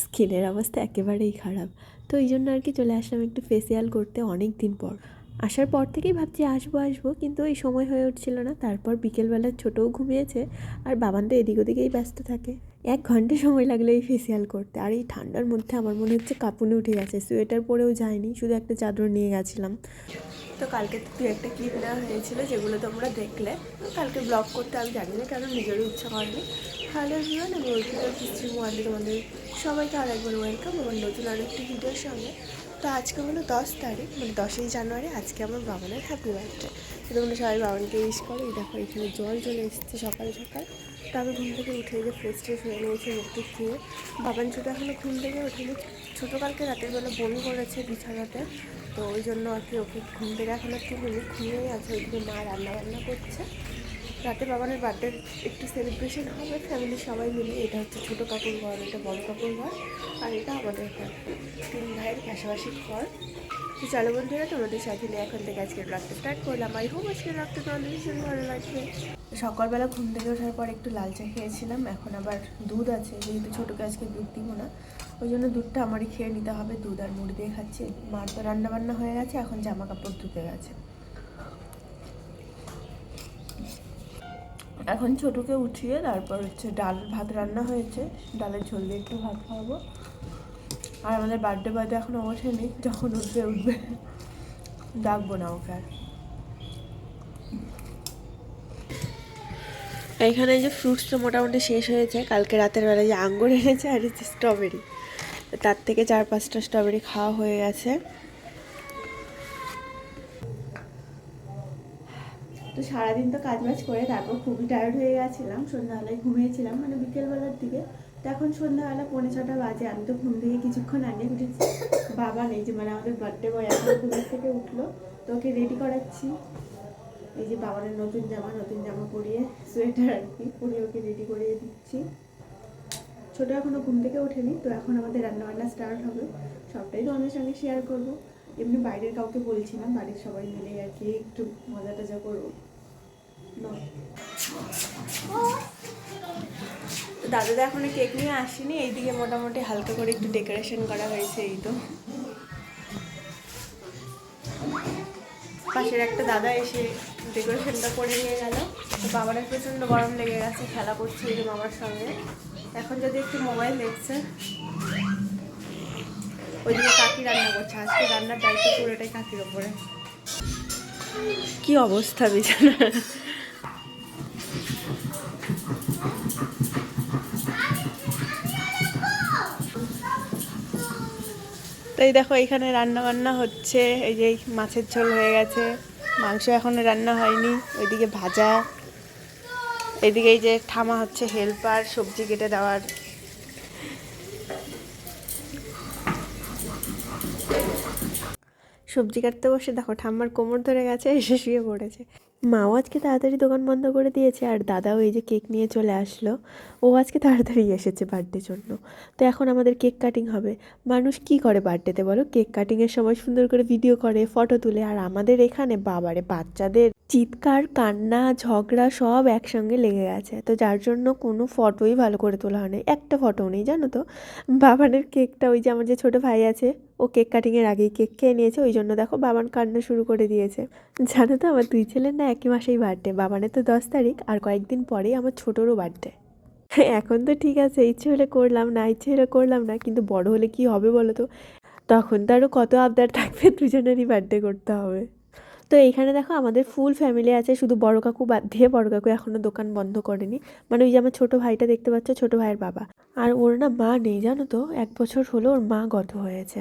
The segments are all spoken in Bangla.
স্কিনের অবস্থা একেবারেই খারাপ। তো এই জন্য আর কি চলে আসলাম একটু ফেসিয়াল করতে অনেক দিন পর। আসার পর থেকেই ভাবছি আসব আসব, কিন্তু এই সময় হয়ে উঠছিল না। তারপর বিকেলবেলা ছোটও ঘুমিয়েছে আর বাবান তো এদিক ওদিকেই ব্যস্ত থাকে। এক ঘণ্টা সময় লাগল এই ফেসিয়াল করতে। আর এই ঠান্ডার মধ্যে আমার মনে হচ্ছে কাঁপুনি উঠে গেছে। সোয়েটার পরেও যায়নি, শুধু একটা চাদর নিয়ে গেছিলাম। তো কালকে তো দু একটা ক্লিপ নেওয়া হয়েছিল, যেগুলো তোমরা দেখলে। কালকে ব্লগ করতে আমি জানি না কারণ নিজেরও ইচ্ছা করেনি তাহলে ভিওয়ান আমি অর্পিতা মোয়ান্ডি তোমাদের সবাইকে আর একবার ওয়েলকাম আমার নতুন আরেকটি ভিডিওর সঙ্গে। তো আজকে হলো দশ তারিখ মানে দশই জানুয়ারি, আজকে আমার বাবানের হ্যাপি বার্থডে তো তোমরা সবাই বাবানকে উইশ করো। এই দেখো, এখানে জল চলে এসেছে সকাল সকাল। তো আমি ঘুম থেকে উঠে যে ফ্রেশ ট্রেশ হয়ে নিয়েছি মুখটুক ধুয়ে। বাবান ছোটো এখনও ঘুম থেকে ওঠেনি। ছোটো কালকে রাতের বেলা বমি করেছে বিছানাতে। তো ওই জন্য আর কি ওকে ঘুম থেকে এখন একটু ঘুমিয়ে আছে, ওইদিকে মা রান্না বান্না করছে। রাতে বাবানের বার্থডে একটু সেলিব্রেশন হবে ফ্যামিলির সবাই মিলে, এটা হচ্ছে ছোটো কাকুর ঘর, এটা বড় কাকুর ঘর, আর এটা আমাদের ঘর। তিন ভাইয়ের পাশাপাশি ঘর। তো চলো বন্ধুরা, তোমাদের সাথে নিয়ে এখন থেকে আজকের ব্লগটা স্টার্ট করলাম। আই হোপ আজকের ব্লগটা তোমাদের ভীষণ ভালো লাগবে। সকালবেলা ঘুম থেকে ওঠার পর একটু লাল চা খেয়েছিলাম, এখন আবার দুধ আছে, যেহেতু ছোটোকে আজকে দুধ দিব না। ওই জন্য দুধটা আমারই খেয়ে নিতে হবে, দুধ আর মুড়ি দিয়ে খাচ্ছি। মার তো রান্না বান্না হয়ে গেছে, এখন জামা কাপড় ধুতে গেছে। এখন ছোটোকে উঠিয়ে তারপর হচ্ছে ডাল ভাত রান্না হয়েছে। ডালের ঝোল দিয়ে একটু ভাত খাওয়াবো। আর আমাদের বার্থডে বার্থডে এখনও ওঠেনি যখন উঠবে উঠবে। ডাকবো না ওকে আর। এখানে যে ফ্রুটসটা মোটামুটি শেষ হয়েছে, কালকে রাতের বেলা যে আঙ্গুর এনেছে আর হচ্ছে স্ট্রবেরি তার থেকে চার পাঁচটা স্ট্রবেরি খাওয়া হয়ে গেছে। তো সারাদিন তো কাজ বাজ করে তারপর খুবই টায়ার্ড হয়ে গেছিলাম, সন্ধ্যাবেলায় ঘুমিয়েছিলাম মানে বিকেলবেলার দিকে। তো এখন সন্ধ্যাবেলা পৌনে ছটা বাজে, আমি তো ঘুম থেকে কিছুক্ষণ আগে উঠেছি। বাবা নেই যে মানে আমাদের বার্থডে বয় এখন ঘুমের থেকে উঠল, তো ওকে রেডি করাচ্ছি। এই যে বাবার নতুন জামা নতুন জামা পরিয়ে সোয়েটার আর কি পরিয়ে ওকে রেডি করিয়ে দিচ্ছি। ছোটো এখনও ঘুম থেকে ওঠেনি, তো এখন আমাদের রান্নাবান্না স্টার্ট হবে। সবটাই তো আমাদের সঙ্গে শেয়ার করব। এমনি বাইরের কাউকে বলছি না, বাড়ির সবাই মিলে আর কি একটু মজা টজা করব। দাদা তো এখনও কেক নিয়ে আসেনি, এইদিকে মোটামুটি হালকা করে একটু ডেকোরেশন করা হয়েছে, এই তো। পাশের একটা দাদা এসে ডেকোরেশনটা করে নিয়ে গেল। তো প্রচণ্ড গরম লেগে গেছে, খেলা করছে এই মামার সঙ্গে। এখন যদি একটু মোবাইল দেখছে। ওইদিকে কাকি রান্না করছে, আজকে রান্নার দায়িত্ব পুরোটাই কাকির ওপরে। কি অবস্থা বিছানা তো এই দেখো এখানে রান্না বান্না হচ্ছে। এই যে মাছের ঝোল হয়ে গেছে। মাংস এখনও রান্না হয়নি। ওইদিকে ভাজা। এদিকে এই যে থামা হচ্ছে হেল্পার, সবজি কেটে দেওয়ার। সবজি কাটতে বসে, দেখো ঠাম্মার কোমর ধরে গেছে, এসে শুয়ে পড়েছে। মাও আজকে তাড়াতাড়ি দোকান বন্ধ করে দিয়েছে, আর দাদাও এই যে কেক নিয়ে চলে আসলো। ও আজকে তাড়াতাড়ি এসেছে বার্থডের জন্য। তো এখন আমাদের কেক কাটিং হবে। মানুষ কি করে বার্থডেতে বলো? কেক কাটিংয়ের সময় সুন্দর করে ভিডিও করে, ফটো তুলে, আর আমাদের এখানে বাবারে বাচ্চাদের চিৎকার, কান্না, ঝগড়া সব একসঙ্গে লেগে গেছে। তো যার জন্য কোনো ফটোই ভালো করে তোলা হয়নি। একটা ফটো নেই, জানো তো? বাবানের কেকটা, ওই যে আমার যে ছোটো ভাই আছে, ও কেক কাটিংয়ের আগেই কেক খেয়ে নিয়েছে, ওই জন্য দেখো বাবান কান্না শুরু করে দিয়েছে। জানো তো, আমার দুই ছেলের না একই মাসেই বার্থডে বাবানের তো দশ তারিখ, আর কয়েকদিন পরেই আমার ছোটোরও বার্থডে এখন তো ঠিক আছে, ইচ্ছে হলে করলাম না, ইচ্ছে হলে করলাম না, কিন্তু বড় হলে কি হবে বলো তো? তখন তো আরও কত আবদার থাকবে, দুজনেরই বার্থডে করতে হবে। তো এইখানে দেখো আমাদের ফুল ফ্যামিলি আছে, শুধু বড় কাকু বাদ দিয়ে বড় কাকু এখনও দোকান বন্ধ করেনি। মানে ওই যে আমার ছোটো ভাইটা দেখতে পাচ্ছ, ছোটো ভাইয়ের বাবা। আর ওর না মা নেই, জানো তো? এক বছর হলো ওর মা গত হয়েছে।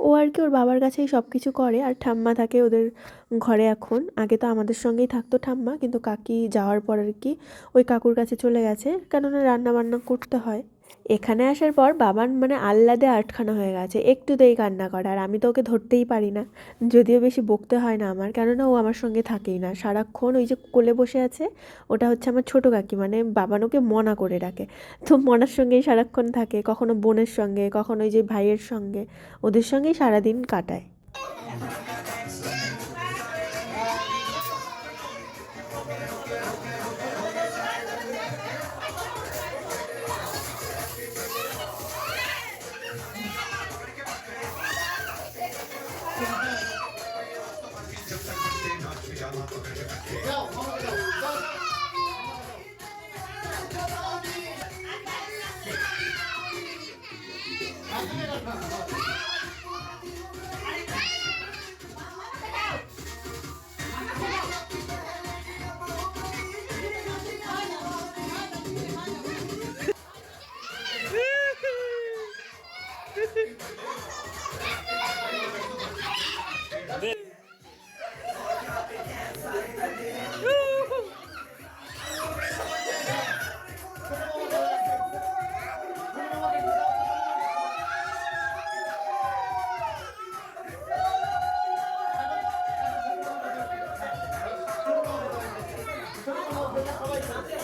ও আর কি ওর বাবার কাছেই সব কিছু করে, আর ঠাম্মা থাকে ওদের ঘরে এখন। আগে তো আমাদের সঙ্গেই থাকতো ঠাম্মা, কিন্তু কাকি যাওয়ার পর আর কি ওই কাকুর কাছে চলে গেছে। কেননা রান্না বান্না করতে হয়। এখানে আসার পর বাবার মানে আহ্লাদে আটখানা হয়ে গেছে। একটু একটুতেই কান্না করে, আর আমি তো ওকে ধরতেই পারি না। যদিও বেশি বকতে হয় না আমার, কেননা ও আমার সঙ্গে থাকেই না। সারাক্ষণ ওই যে কোলে বসে আছে, ওটা হচ্ছে আমার ছোটো কাকি মানে বাবান ওকে মনা করে রাখে। তো মনার সঙ্গেই সারাক্ষণ থাকে, কখনো বোনের সঙ্গে, কখনো ওই যে ভাইয়ের সঙ্গে। ওদের সঙ্গেই সারাদিন কাটায়। ハハハハ!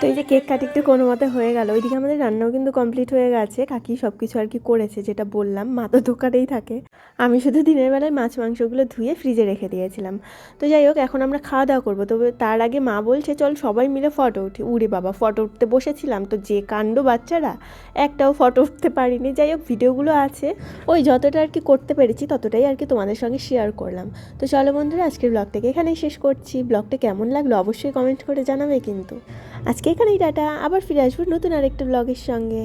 তো এই যে কেক কাটিংটা কোনো মতে হয়ে গেল। ওইদিকে আমাদের রান্নাও কিন্তু কমপ্লিট হয়ে গেছে। কাকি সব কিছু আর কি করেছে, যেটা বললাম। মা তো দোকানেই থাকে। আমি শুধু দিনের বেলায় মাছ মাংসগুলো ধুয়ে ফ্রিজে রেখে দিয়েছিলাম। তো যাই হোক, এখন আমরা খাওয়া দাওয়া করব। তবে তার আগে মা বলছে, চল সবাই মিলে ফটো উঠি। উড়ে বাবা ফটো উঠতে বসেছিলাম। তো যে কাণ্ড বাচ্চারা, একটাও ফটো উঠতে পারিনি। যাই হোক, ভিডিওগুলো আছে। ওই যতটা আর কি করতে পেরেছি, ততটাই আর কি তোমাদের সঙ্গে শেয়ার করলাম। তো চলো বন্ধুরা, আজকের ব্লগটাকে এখানেই শেষ করছি। ব্লগটা কেমন লাগল অবশ্যই কমেন্ট করে জানাবে কিন্তু। আজকে এখানেই টাটা আবার ফিরে আসব নতুন আরেকটা ব্লগের সঙ্গে।